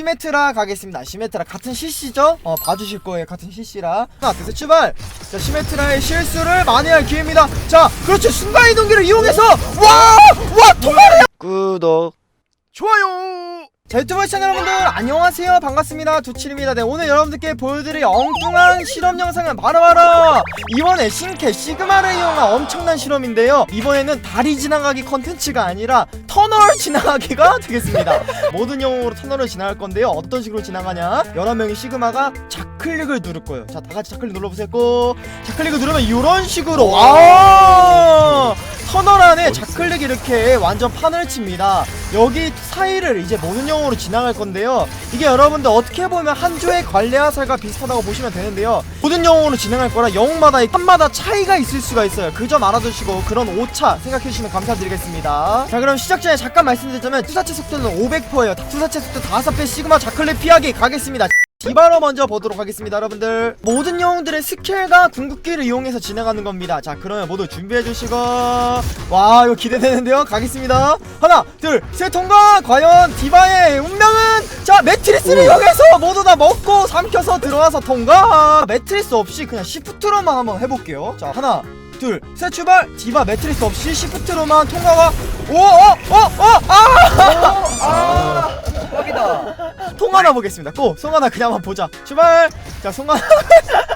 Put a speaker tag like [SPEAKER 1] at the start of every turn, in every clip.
[SPEAKER 1] 시메트라 가겠습니다. 시메트라 같은 CC죠? 어 봐주실 거예요. 같은 CC라. 하나, 둘, 셋, 출발. 자 시메트라의 실수를 만회할 기회입니다. 자 그렇죠. 순간 이동기를 이용해서 와 와 통화를. 구독. 좋아요. 자 유튜브 시청자 여러분들 안녕하세요. 반갑습니다. 두칠입니다. 네 오늘 여러분들께 보여드릴 엉뚱한 실험 영상은 바로바로 이번에 신캐 시그마를 이용한 엄청난 실험인데요. 이번에는 다리 지나가기 컨텐츠가 아니라 터널 지나가기가 되겠습니다. 모든 영웅으로 터널을 지나갈 건데요. 어떤 식으로 지나가냐? 11명의 시그마가 좌클릭을 누를 거예요. 자 다같이 좌클릭 눌러보세요. 꼭 좌클릭을 누르면 이런 식으로. 와 안에 좌클릭 이렇게 완전 판을 칩니다. 여기 사이를 이제 모든 영웅으로 지나갈 건데요. 이게 여러분들 어떻게 보면 한 조의 관례화살과 비슷하다고 보시면 되는데요. 모든 영웅으로 진행할 거라 영웅마다 한마다 차이가 있을 수가 있어요. 그 점 알아두시고 그런 오차 생각해 주시면 감사드리겠습니다. 자 그럼 시작 전에 잠깐 말씀드리자면 투사체 속도는 500%예요. 투사체 속도 5배 시그마 좌클릭 피하기 가겠습니다. 디바로 먼저 보도록 하겠습니다 여러분들. 모든 영웅들의 스킬과 궁극기를 이용해서 진행하는 겁니다. 자 그러면 모두 준비해 주시고 와 이거 기대되는데요? 가겠습니다. 하나 둘 셋 통과! 과연 디바의 운명은? 자 매트리스를 이용해서 모두 다 먹고 삼켜서 들어와서 통과! 매트리스 없이 그냥 시프트로만 한번 해볼게요. 자 하나 둘, 셋 출발! 디바 매트리스 없이 시프트로만 통과가 오, 어, 어, 어, 아! 아! 송하나 보겠습니다. 고! 송하나 그냥 한번 보자. 출발! 자, 송하나.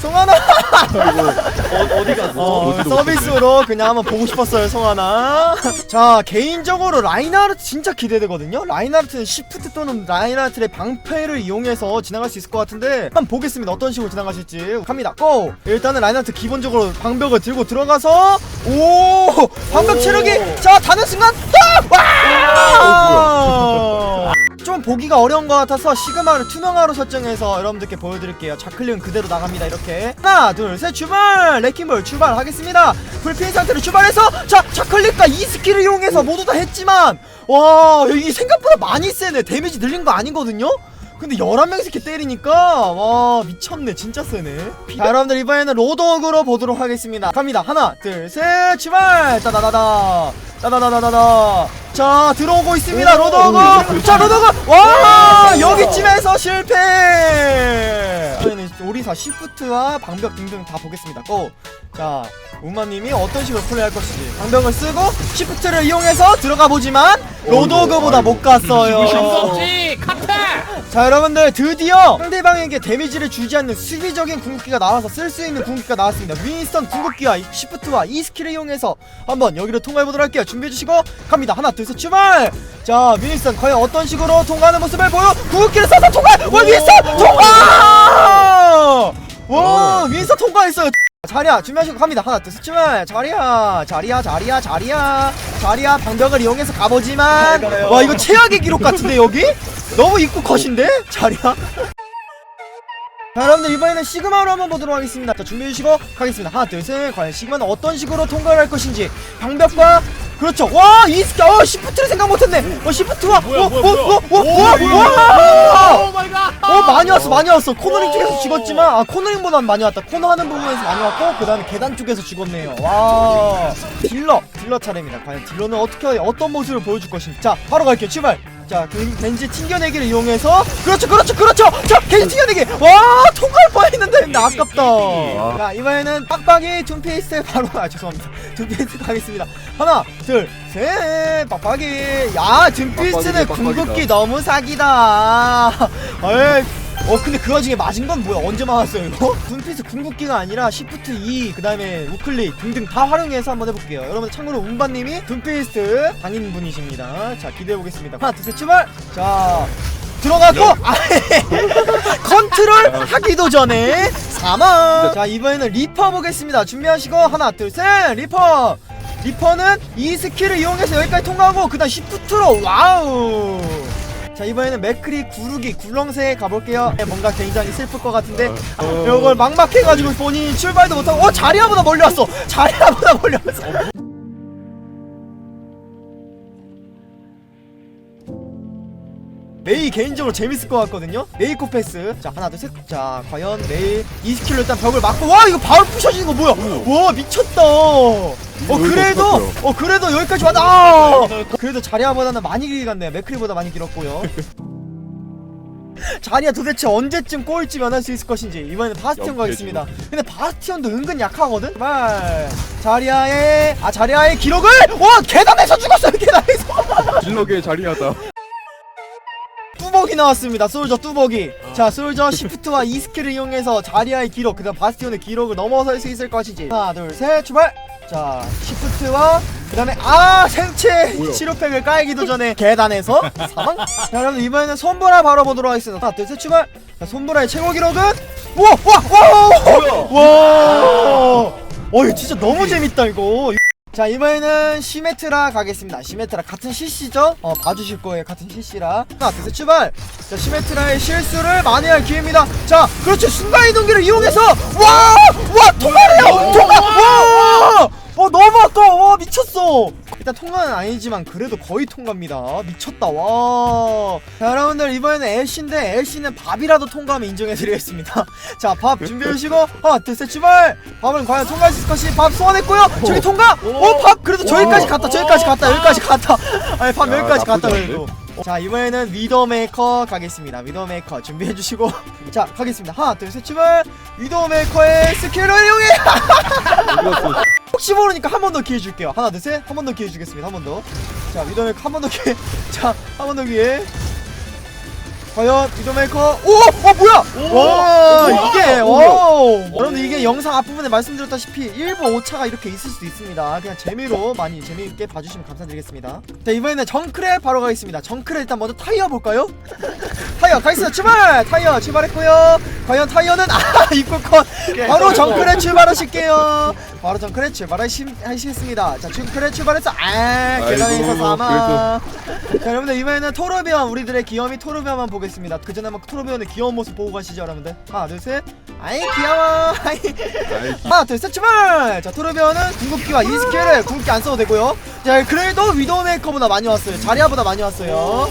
[SPEAKER 1] 송하나!
[SPEAKER 2] 어, 어디 갔어?
[SPEAKER 1] 어, 서비스로 그냥 한번 보고 싶었어요, 송하나. 자, 개인적으로 라인하르트 진짜 기대되거든요? 라인하르트는 시프트 또는 라인하르트의 방패를 이용해서 지나갈 수 있을 것 같은데, 한번 보겠습니다. 어떤 식으로 지나가실지. 갑니다. 고! 일단은 라인하르트 기본적으로 방벽을 들고 들어가서, 오! 방벽 체력이, 자, 닿는 순간, 딱! 와! 좀 보기가 어려운 것 같아서 시그마를 투명화로 설정해서 여러분들께 보여드릴게요. 좌클릭은 그대로 나갑니다 이렇게. 하나 둘 셋 출발! 레킹볼 출발하겠습니다. 불피인 상태로 출발해서 자 좌클릭과 이 스킬을 이용해서 모두 다 했지만 와 여기 생각보다 많이 세네. 데미지 늘린 거 아니거든요 근데 11명이서 이렇게 때리니까 와 미쳤네. 진짜 세네. 자 여러분들 이번에는 로드워크로 보도록 하겠습니다. 갑니다. 하나 둘 셋 출발! 따다다다. 따다다다다다. 자 들어오고 있습니다. 로드워크 자 로드워크 와! 여기쯤에서 실패 오리사 시프트와 방벽 등등 다 보겠습니다. 고 자 우마님이 어떤 식으로 플레이할 것인지 방벽을 쓰고 시프트를 이용해서 들어가 보지만 로드워크보다 못 갔어요.
[SPEAKER 2] 정석지 카페.
[SPEAKER 1] 자 여러분들 드디어 상대방에게 데미지를 주지 않는 수비적인 궁극기가 나와서 쓸 수 있는 궁극기가 나왔습니다. 윈스턴 궁극기와 이 시프트와 이 스킬을 이용해서 한번 여기로 통과해 보도록 할게요. 준비해 주시고 갑니다. 하나 둘 셋 출발! 자 윈스턴 과연 어떤 식으로 통과하는 모습을 보여? 궁극기를 써서 통과! 와 윈스턴! 통과 와 윈스턴 통과했어요. 자리야 준비하시고 갑니다. 하나 둘 셋. 출발. 자리야 자리야 자리야 자리야. 자리야 방벽을 이용해서 가보지만. 와 이거 최악의 기록 같은데 여기? 너무 입구 컷인데? 자리야? 자 여러분들 이번에는 시그마로 한번 보도록 하겠습니다. 자 준비해주시고 가겠습니다. 하나 둘셋. 과연 시그마는 어떤 식으로 통과를 할 것인지. 방벽과 그렇죠. 와 이 스킬 어 시프트를 생각 못했네. 어 시프트와
[SPEAKER 2] 뭐야, 뭐야,
[SPEAKER 1] 와와와와와!
[SPEAKER 2] 오 마이 갓.
[SPEAKER 1] 어 많이 왔어 많이 왔어. 코너링 쪽에서 죽었지만 아 코너링보단 많이 왔다. 코너 하는 부분에서 많이 왔고 그 다음에 계단 쪽에서 죽었네요. 와. 딜러 딜러 차례입니다. 과연 딜러는 어떻게 어떤 모습을 보여줄 것인지. 자 바로 갈게요. 출발. 자 겐- 겐지 튕겨내기를 이용해서 그렇죠 그렇죠 그렇죠! 자 겐지 튕겨내기! 와 통과할 뻔했는데 근데 아깝다. 자 이번에는 빡빡이 둠피스트 바로 아 죄송합니다 둠피스트 가겠습니다. 하나 둘 셋. 빡빡이. 야 둠피스트는
[SPEAKER 2] 빡빡이네,
[SPEAKER 1] 궁극기 너무 사기다. 에이 어 근데 그 와중에 맞은 건 뭐야? 언제 맞았어요 이거? 둠피스 궁극기가 아니라 시프트 2 그 다음에 우클릭 등등 다 활용해서 한번 해볼게요. 여러분 참고로 운바님이 둠피스트 당인분이십니다. 자 기대해보겠습니다. 하나 둘셋 출발! 자 들어가고! 아예. 컨트롤 하기도 전에 사망 자 이번에는 리퍼 보겠습니다. 준비하시고 하나 둘 셋! 리퍼! 리퍼는 이 스킬을 이용해서 여기까지 통과하고 그 다음 시프트로 와우! 자 이번에는 맥크리 구르기 굴렁쇠 가볼게요. 네, 뭔가 굉장히 슬플 것 같은데. 이걸 막막해가지고 본인이 출발도 못하고 어 자리아보다 멀리 왔어! 자리아보다 멀리 왔어 메이 개인적으로 재밌을 것 같거든요. 메이 코패스. 자 하나 둘셋자 과연 메이 이 스킬로 일단 벽을 막고 와 이거 바로 부셔지는 거 뭐야? 와 미쳤다. 어 그래도 어 그래도 여기까지 왔다. 아! 그래도 자리아보다는 많이 길게 갔네요. 맥크리보다 많이 길었고요. 자리야 도대체 언제쯤 꼴찌 면할 수 있을 것인지 이번에는 바스티온 가겠습니다. 근데 바스티온도 은근 약하거든? 정말. 자리야의 아 자리야의 기록을? 와 계단에서 죽었어요 계단에서.
[SPEAKER 3] 질러게 자리하다.
[SPEAKER 1] 뚜벅이 나왔습니다. 솔저 뚜벅이. 자 솔저 시프트와 이 스킬을 이용해서 자리아의 기록 그 다음 바스티온의 기록을 넘어설 수 있을 것인지. 하나 둘 셋 출발! 자 시프트와 그 다음에 아 생체? 치료팩을 깔기도 전에 계단에서 사망? 자 여러분 이번에는 손보라 바로 보도록 하겠습니다. 하나 둘 셋 출발! 자 손보라의 최고 기록은 와 와 와와! 어 이거 진짜 너무 재밌다 이거 자 이번에는 시메트라 가겠습니다. 시메트라 같은 CC죠? 어 봐주실 거예요 같은 CC라. 하나 둘셋 출발! 자 시메트라의 실수를 만회할 기회입니다. 자 그렇죠. 순간이동기를 이용해서 와와 통과래요 통과 와와 너무 아까워 와 미쳤어 일단 통과는 아니지만 그래도 거의 통과입니다. 미쳤다. 와. 자, 여러분들 이번에는 애쉬인데 애쉬는 밥이라도 통과하면 인정해드리겠습니다. 자 밥 준비해주시고 하나 둘셋 출발! 밥은 과연 통과할 수 있을 것이 밥 소환했고요. 저기 통과? 어밥! 그래도 저기까지 갔다 저기까지 갔다 여기까지 갔다. 아니 밥
[SPEAKER 3] 야,
[SPEAKER 1] 여기까지 갔다
[SPEAKER 3] 나쁘지
[SPEAKER 1] 그래도. 자 이번에는 위더메이커 가겠습니다. 위더메이커 준비해주시고. 자 가겠습니다. 하나 둘셋 출발! 위더메이커의 스킬을 이용해? 혹시 모르니까 한 번 더 기회 줄게요. 하나, 둘, 셋. 한 번 더 기회 주겠습니다. 한 번 더. 자, 위도메이커 한번 더 기회. 자, 한 번 더 기회. 과연 위도메이커 오! 어 뭐야! 와 이게 와 여러분들 이게 영상 앞부분에 말씀드렸다시피 일부 오차가 이렇게 있을 수도 있습니다. 그냥 재미로 많이 재미있게 봐주시면 감사드리겠습니다. 자 이번에는 정크랩 바로 가겠습니다. 정크랩 일단 먼저 타이어 볼까요? 타이어 가있어 출발! 타이어 출발했고요. 과연 타이어는 아 입구컷! 바로 정크랩 출발하실게요. 바로 정크랩 출발하시겠습니다. 자 정크랩 출발했어 아 계단에서 사망 자 여러분들 이번에는 토르비언 우리들의 귀염이 토르비언만 보겠습니다 그 전에 한번 토르비언의 귀여운 모습 보고 가시죠 여러분들. 하나 둘 셋. 아이 귀여워. 아이. 하나 둘 셋 출발! 자 토르비언은 궁극기와 이 스킬을 궁극기 안 써도 되고요. 자 그래도 위도메이커보다 많이 왔어요. 자리아보다 많이 왔어요.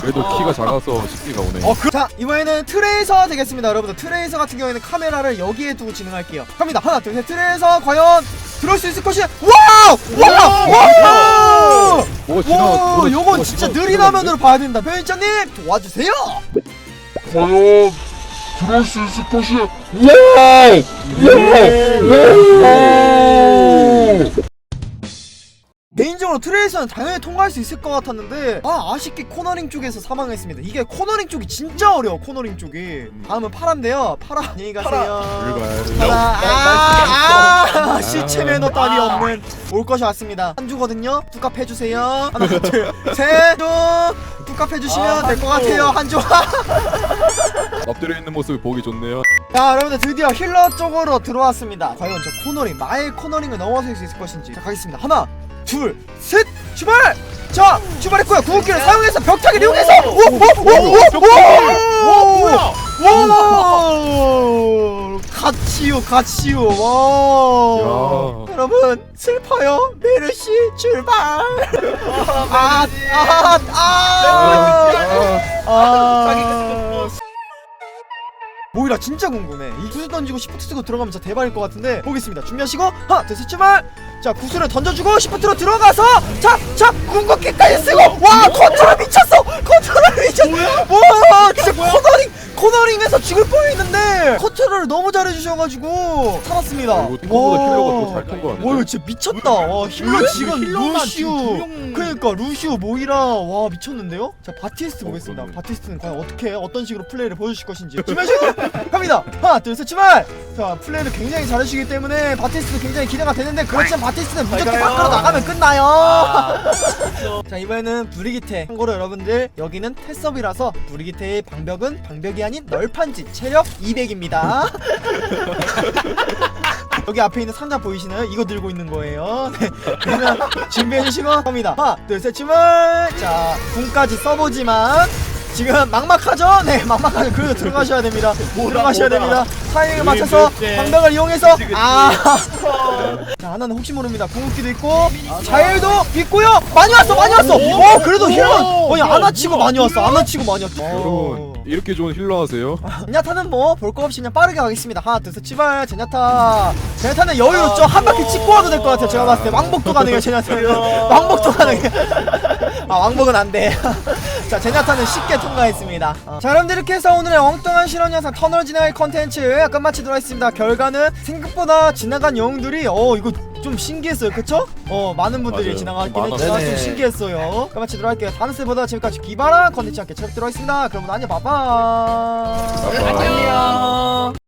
[SPEAKER 3] 그래도 키가 작아서 쉽게가 오네.
[SPEAKER 1] 어, 그... 자 이번에는 트레이서 되겠습니다 여러분들. 트레이서 같은 경우에는 카메라를 여기에 두고 진행할게요. 갑니다. 하나 둘 셋. 트레이서 과연 들어올 수 있을 것이 와우! 와우! 와우!
[SPEAKER 3] 뭐가 지나?
[SPEAKER 1] 와
[SPEAKER 3] 뭐가
[SPEAKER 1] 요건 진짜
[SPEAKER 3] 지나-
[SPEAKER 1] 느린 화면으로 봐야 된다. 편집자님 도와주세요.
[SPEAKER 4] 과연 들어올 수 있을 것이
[SPEAKER 1] 개인적으로 트레이서는 당연히 통과할 수 있을 것 같았는데 아 아쉽게 코너링 쪽에서 사망했습니다. 이게 코너링 쪽이 진짜 어려워 코너링 쪽이. 다음은 파란데요. 파라 안녕히 가세요. 파라 아, 아, 시체 매너 따위 없는 올 것이 왔습니다. 한 주거든요. 뚜값 해주세요. 하나 둘셋도 뚜값 해주시면 될 것 같아요 한주.
[SPEAKER 3] 엎드려 있는 모습 보기 좋네요.
[SPEAKER 1] 자 여러분들 드디어 힐러 쪽으로 들어왔습니다. 과연 저 코너링 나의 코너링을 넘어설 수 있을 것인지. 자 가겠습니다. 하나 둘 셋 출발! 자 출발했고요. 구급기를 사용해서 벽타기 를 이용해서! 오 오 오 오 오 오오! 갓치요 갓치요. 와
[SPEAKER 3] 야.
[SPEAKER 1] 여러분 슬퍼요? 메르 시 출발! 아 아 아
[SPEAKER 3] 아,
[SPEAKER 1] 아. 모이라 진짜 궁금해. 이 구슬 던지고 시프트 쓰고 들어가면 진짜 대박일 것 같은데 보겠습니다. 준비하시고 하나 둘셋 출발. 자 구슬을 던져주고 시프트로 들어가서 자자 궁극기까지 쓰고 와 컨트롤 미쳤어. 컨트롤 미쳤어. 와 진짜 코너링 코너링에서 죽을 뻔했는데 컨트롤을 너무 잘해주셔가지고 살았습니다.
[SPEAKER 3] 이거 생각보다 힐러가 더잘 통과하네.
[SPEAKER 1] 와 이거 진짜 미쳤다. 와 힐러 지금
[SPEAKER 2] 힐러만
[SPEAKER 1] 루시우.
[SPEAKER 2] 지금 두 명-
[SPEAKER 1] 그러니까 루시오 모이라 와 미쳤는데요? 자 바티스트
[SPEAKER 3] 어,
[SPEAKER 1] 보겠습니다.
[SPEAKER 3] 그러네.
[SPEAKER 1] 바티스트는 과연 어떻게 어떤 식으로 플레이를 보여주실 것인지 준비하시고 갑니다. 하나 둘셋 출발. 자 플레이를 굉장히 잘하시기 때문에 바티스트 굉장히 기대가 되는데 그렇지만 바티스트는 무조건
[SPEAKER 2] 가요.
[SPEAKER 1] 밖으로 나가면 끝나요.
[SPEAKER 2] 아,
[SPEAKER 1] 자 이번에는 브리기테 참고로 여러분들 여기는 테섭이라서 브리기테의 방벽은 방벽이 아닌 널판지 체력 200입니다. 여기 앞에 있는 상자 보이시나요? 이거 들고 있는 거예요. 네. 그러면 준비해 주시고 갑니다. 하나 둘셋 출발 자 궁까지 써보지만 지금 막막하죠? 네 막막하죠 그래도 들어가셔야 됩니다. 들어가셔야
[SPEAKER 2] 뭐다.
[SPEAKER 1] 됩니다. 타이밍을 맞춰서. 방벽을 이용해서
[SPEAKER 2] 그치, 그치.
[SPEAKER 1] 아자 하나는 혹시 모릅니다. 궁극기도 있고 자일도 있고요. 많이 왔어 많이 왔어. 어 그래도 힐러 거의 안 와치고 많이 왔어 안 와치고 많이 왔어.
[SPEAKER 3] 여러분 이렇게 좋은 힐러 하세요?
[SPEAKER 1] 제냐타는 뭐 볼 거 없이 그냥 빠르게 가겠습니다. 하나 둘셋 출발. 제냐타. 제냐타는 여유롭죠? 한 바퀴 찍고 와도 될 것 같아요 제가 봤을 때. 왕복도 가능해요 제냐타는. 왕복도 가능해 아 왕복은 안돼 자 제냐타는 쉽게 통과했습니다 어. 자 여러분들 이렇게 해서 오늘의 엉뚱한 실험 영상 터널 진행의 컨텐츠 끝 마치도록 하겠습니다 결과는 생각보다 지나간 영웅들이 어 이거 좀 신기했어요 그쵸? 어 많은 분들이
[SPEAKER 3] 맞아요.
[SPEAKER 1] 지나가긴
[SPEAKER 3] 많았어요.
[SPEAKER 1] 했지만 좀. 신기했어요 끝 마치도록 할게요 다음 세보다 지금까지 기바라 컨텐츠 함께 찾도록 하겠습니다 그럼 안녕
[SPEAKER 3] 바이바이.
[SPEAKER 2] 안녕